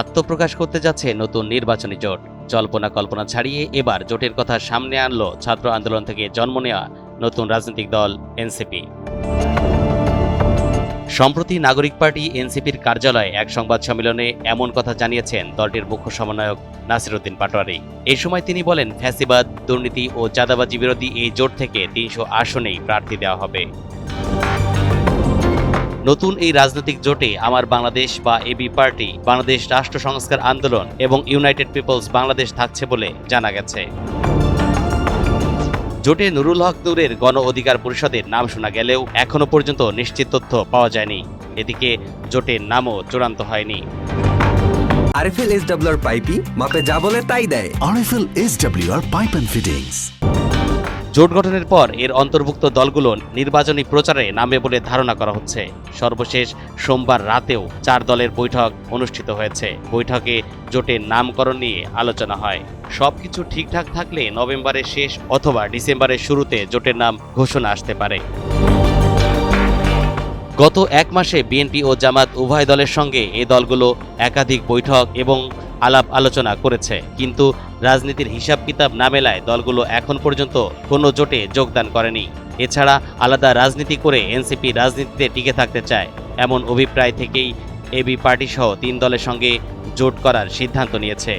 আত্মপ্রকাশ করতে যাচ্ছে নতুন নির্বাচনী জোট। জল্পনা কল্পনা ছাড়িয়ে এবার জোটের কথা সামনে আনল ছাত্র আন্দোলন থেকে জন্ম নেওয়া নতুন রাজনৈতিক দল এনসিপি। সম্প্রতি নাগরিক পার্টি এনসিপির কার্যালয়ে এক সংবাদ সম্মেলনে এমন কথা জানিয়েছেন দলটির মুখ্য সমন্বয়ক নাসিরুদ্দিন পাটোয়ারি। এ সময় তিনি বলেন, ফ্যাসিবাদ, দুর্নীতি ও চাঁদাবাজি বিরোধী এই জোট থেকে তিনশো আসনেই প্রার্থী দেওয়া হবে। নতুন এই রাজনৈতিক জোটে আমার বাংলাদেশ বা এবি পার্টি বাংলাদেশ রাষ্ট্র সংস্কার আন্দোলন এবং ইউনাইটেড পিপলস বাংলাদেশ থাকছে বলে জানা গেছে। জোটে নুরুল হক নূরের গণ অধিকার পরিষদের নাম শোনা গেলেও এখনও পর্যন্ত নিশ্চিত তথ্য পাওয়া যায়নি। এদিকে জোটের নামও চূড়ান্ত হয়নি। আরএফএল এস ডাব্লিউর পাইপি মাপে যা বলে তাই দেয়। RFL SWR pipe and Fittings. জোট গঠনের পর এর অন্তর্ভুক্ত দলগুলো নির্বাচনী প্রচারে নামে বলে ধারণা করা হচ্ছে। সর্বশেষ সোমবার রাতেও চার দলের বৈঠক অনুষ্ঠিত হয়েছে। বৈঠকে জোটের নামকরণ নিয়ে আলোচনা হয়। সবকিছু ঠিকঠাক থাকলে নভেম্বরের শেষ অথবা ডিসেম্বরের শুরুতে জোটের নাম ঘোষণা আসতে পারে। গত এক মাসে বিএনপি ও জামাত উভয় দলের সঙ্গে এ দলগুলো একাধিক বৈঠক এবং আলাপ আলোচনা করেছে। কিন্তু রাজনীতির হিসাব কিতাব না মেলায় দলগুলো এখন পর্যন্ত কোনো জোটে যোগদান করেনি। এছাড়া আলাদা রাজনীতি করে এনসিপি রাজনীতিতে টিকে থাকতে চায়। এমন অভিপ্রায় থেকেই এবি পার্টি সহ তিন দলের সঙ্গে জোট করার সিদ্ধান্ত নিয়েছে।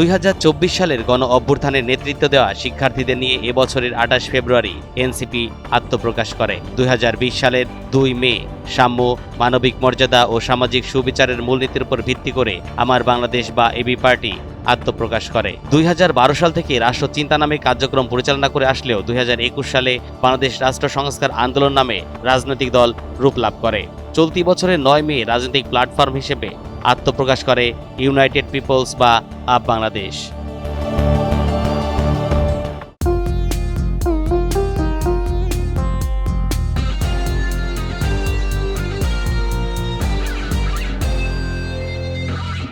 দুই হাজার চব্বিশ সালের গণ অভ্যুত্থানের নেতৃত্ব দেওয়া শিক্ষার্থীদের নিয়ে এবছরের আঠাশ ফেব্রুয়ারি এনসিপি আত্মপ্রকাশ করে। দুই হাজার বিশ সালের দুই মে, সাম্য, মানবিক মর্যাদা ও সামাজিক সুবিচারের মূলনীতির উপর ভিত্তি করে আমার বাংলাদেশ বা এবি পার্টি আত্মপ্রকাশ করে। দুই হাজার বারো সাল থেকে রাষ্ট্র চিন্তা নামে কার্যক্রম পরিচালনা করে আসলেও দুই হাজার একুশ সালে বাংলাদেশ রাষ্ট্র সংস্কার আন্দোলন নামে রাজনৈতিক দল রূপ লাভ করে। চলতি বছরের নয় মে রাজনৈতিক প্ল্যাটফর্ম হিসেবে আত্মপ্রকাশ করে ইউনাইটেড পিপলস বা আপ বাংলাদেশ।